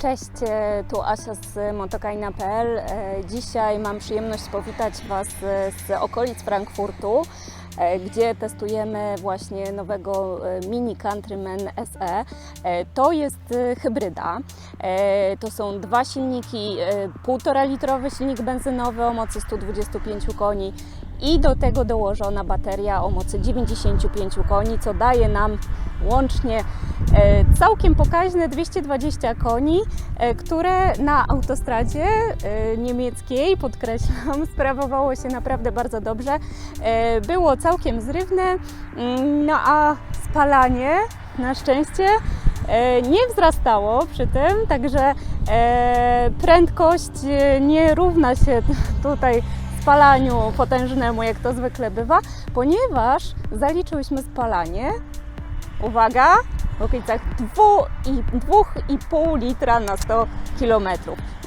Cześć, e, tu Asia z motokaina.pl. E, Dzisiaj mam przyjemność powitać Was e, z okolic Frankfurtu, gdzie testujemy właśnie nowego Mini Countryman SE. To jest hybryda. To są dwa silniki, e, 1,5 litrowy silnik benzynowy o mocy 125 koni i do tego dołożona bateria o mocy 95 koni, co daje nam łącznie e, całkiem pokaźne 220 koni, e, które na autostradzie e, niemieckiej, podkreślam, sprawowało się naprawdę bardzo dobrze. Było całkiem zrywne, mm, no a spalanie na szczęście nie wzrastało przy tym, także prędkość nie równa się tutaj spalaniu potężnemu, jak to zwykle bywa, ponieważ zaliczyłyśmy spalanie, uwaga, w okolicach 2,5 litra na 100 km.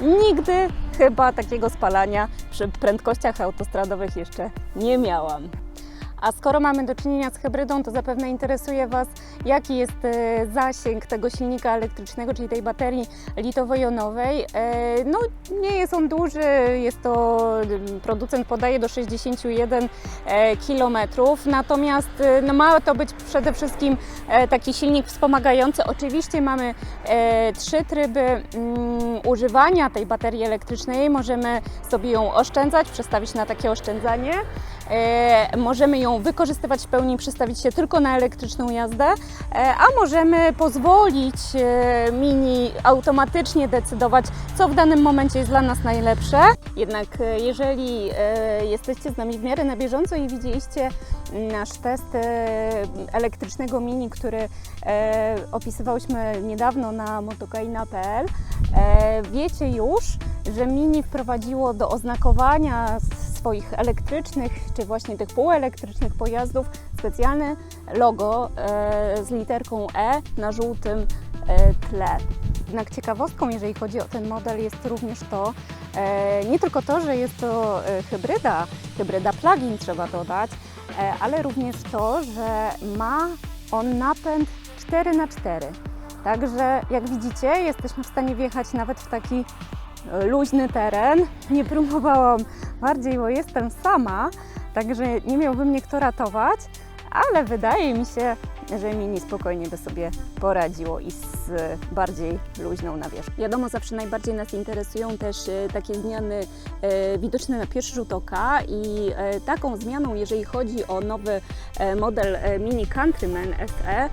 Nigdy chyba takiego spalania przy prędkościach autostradowych jeszcze nie miałam. A skoro mamy do czynienia z hybrydą, to zapewne interesuje Was, jaki jest e, zasięg tego silnika elektrycznego, czyli tej baterii litowo-jonowej. E, No, nie jest on duży, jest to, producent podaje do 61 km, natomiast e, no, ma to być przede wszystkim e, taki silnik wspomagający. Oczywiście mamy e, trzy tryby mm, używania tej baterii elektrycznej. Możemy sobie ją oszczędzać, przestawić na takie oszczędzanie. E, możemy ją wykorzystywać w pełni, przestawić się tylko na elektryczną jazdę, e, a możemy pozwolić e, Mini automatycznie decydować, co w danym momencie jest dla nas najlepsze. Jednak jeżeli jesteście z nami w miarę na bieżąco i widzieliście nasz test elektrycznego Mini, który opisywałyśmy niedawno na motokaina.pl, wiecie już, że Mini wprowadziło do oznakowania swoich elektrycznych, czy właśnie tych półelektrycznych pojazdów specjalne logo e, z literką E na żółtym e, tle. Jednak ciekawostką, jeżeli chodzi o ten model, jest również to, e, nie tylko to, że jest to hybryda, hybryda plug-in trzeba dodać, ale również to, że ma on napęd 4x4. Także jak widzicie, jesteśmy w stanie wjechać nawet w taki luźny teren. Nie próbowałam bardziej, bo jestem sama, także nie miałby mnie kto ratować, ale wydaje mi się, że Mini spokojnie by sobie poradziło i z bardziej luźną nawierzchnią. Wiadomo, zawsze najbardziej nas interesują też e, takie zmiany e, widoczne na pierwszy rzut oka i e, taką zmianą, jeżeli chodzi o nowy model Mini Countryman SE,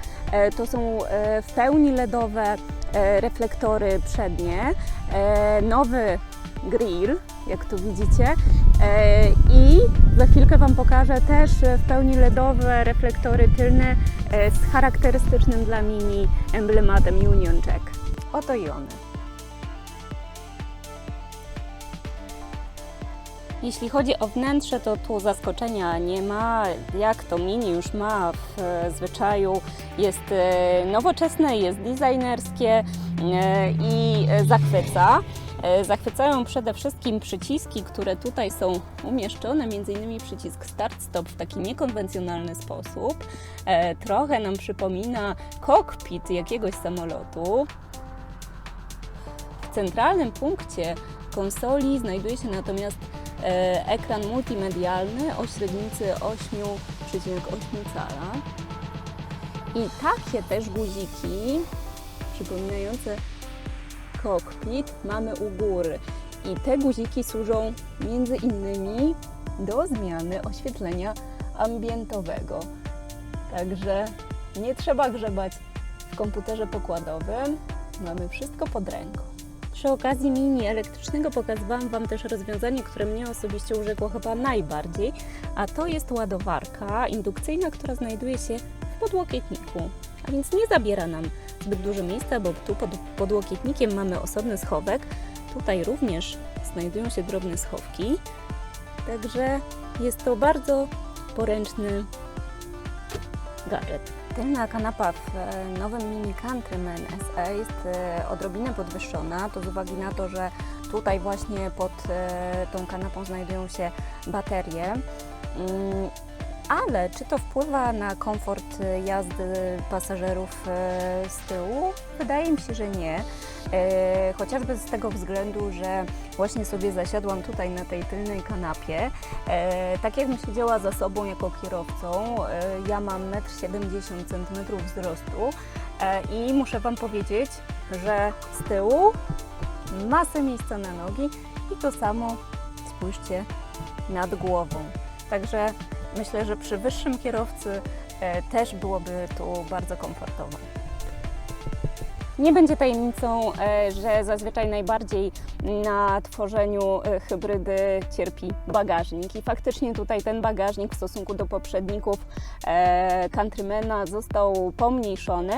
to są w pełni LEDowe reflektory przednie, nowy grill, jak tu widzicie. E, I za chwilkę Wam pokażę też w pełni LEDowe reflektory tylne e, z charakterystycznym dla Mini emblematem Union Jack. Oto i one. Jeśli chodzi o wnętrze, to tu zaskoczenia nie ma. Jak to Mini już ma w e, zwyczaju, jest nowoczesne, jest designerskie i zachwyca. E, Zachwycają przede wszystkim przyciski, które tutaj są umieszczone, m.in. przycisk Start-Stop w taki niekonwencjonalny sposób. E, Trochę nam przypomina kokpit jakiegoś samolotu. W centralnym punkcie konsoli znajduje się natomiast e, ekran multimedialny o średnicy 8,8 cala. I takie też guziki przypominające kokpit mamy u góry. I te guziki służą między innymi do zmiany oświetlenia ambientowego. Także nie trzeba grzebać w komputerze pokładowym. Mamy wszystko pod ręką. Przy okazji mini elektrycznego pokazywałam Wam też rozwiązanie, które mnie osobiście urzekło chyba najbardziej, a to jest ładowarka indukcyjna, która znajduje się podłokietniku, a więc nie zabiera nam zbyt dużo miejsca, bo tu pod podłokietnikiem mamy osobny schowek. Tutaj również znajdują się drobne schowki, także jest to bardzo poręczny gadżet. Tylna kanapa w e, nowym Mini Countryman SE jest e, odrobinę podwyższona, to z uwagi na to, że tutaj właśnie pod e, tą kanapą znajdują się baterie. Ale czy to wpływa na komfort e, jazdy pasażerów e, z tyłu? Wydaje mi się, że nie. E, Chociażby z tego względu, że właśnie sobie zasiadłam tutaj na tej tylnej kanapie. Tak jakbym siedziała za sobą jako kierowcą. Ja mam 1,70 m wzrostu e, i muszę Wam powiedzieć, że z tyłu masę miejsca na nogi i to samo spójrzcie nad głową. Także myślę, że przy wyższym kierowcy e, też byłoby tu bardzo komfortowo. Nie będzie tajemnicą, e, że zazwyczaj najbardziej na tworzeniu e, hybrydy cierpi bagażnik i faktycznie tutaj ten bagażnik w stosunku do poprzedników Countrymana został pomniejszony,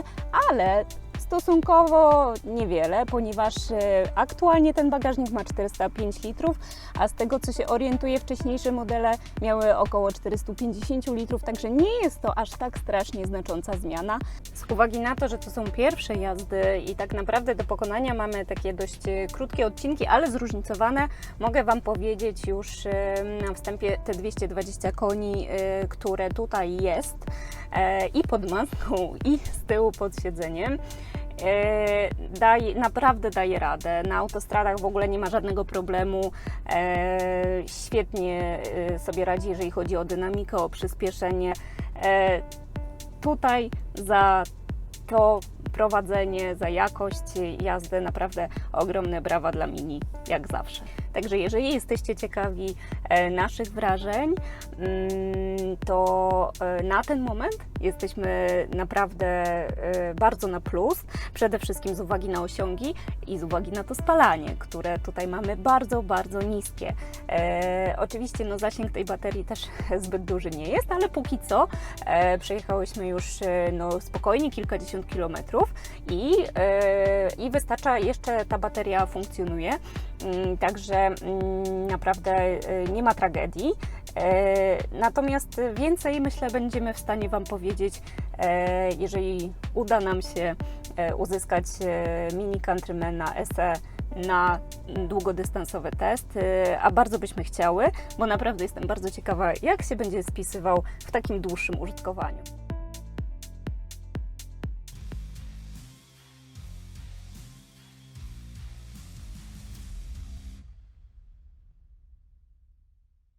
ale stosunkowo niewiele, ponieważ e, aktualnie ten bagażnik ma 405 litrów, a z tego co się orientuję wcześniejsze modele miały około 450 litrów, także nie jest to aż tak strasznie znacząca zmiana. Z uwagi na to, że to są pierwsze jazdy i tak naprawdę do pokonania mamy takie dość e, krótkie odcinki, ale zróżnicowane, mogę Wam powiedzieć już e, na wstępie te 220 koni, które tutaj jest i pod maską i z tyłu pod siedzeniem. E, daje, naprawdę daje radę. Na autostradach w ogóle nie ma żadnego problemu. E, świetnie e, sobie radzi, jeżeli chodzi o dynamikę, o przyspieszenie. Tutaj za to prowadzenie, za jakość jazdy naprawdę ogromne brawa dla Mini, jak zawsze. Także jeżeli jesteście ciekawi e, naszych wrażeń, mm, to e, na ten moment jesteśmy naprawdę e, bardzo na plus. Przede wszystkim z uwagi na osiągi i z uwagi na to spalanie, które tutaj mamy bardzo, bardzo niskie. Oczywiście no, zasięg tej baterii też zbyt duży nie jest, ale póki co przejechałyśmy już no, spokojnie kilkadziesiąt kilometrów i, i wystarcza, jeszcze ta bateria funkcjonuje, Mm, także mm, naprawdę e, nie ma tragedii. E, Natomiast więcej myślę będziemy w stanie Wam powiedzieć, e, jeżeli uda nam się uzyskać Mini Countrymana SE na długodystansowy test, a bardzo byśmy chciały, bo naprawdę jestem bardzo ciekawa, jak się będzie spisywał w takim dłuższym użytkowaniu.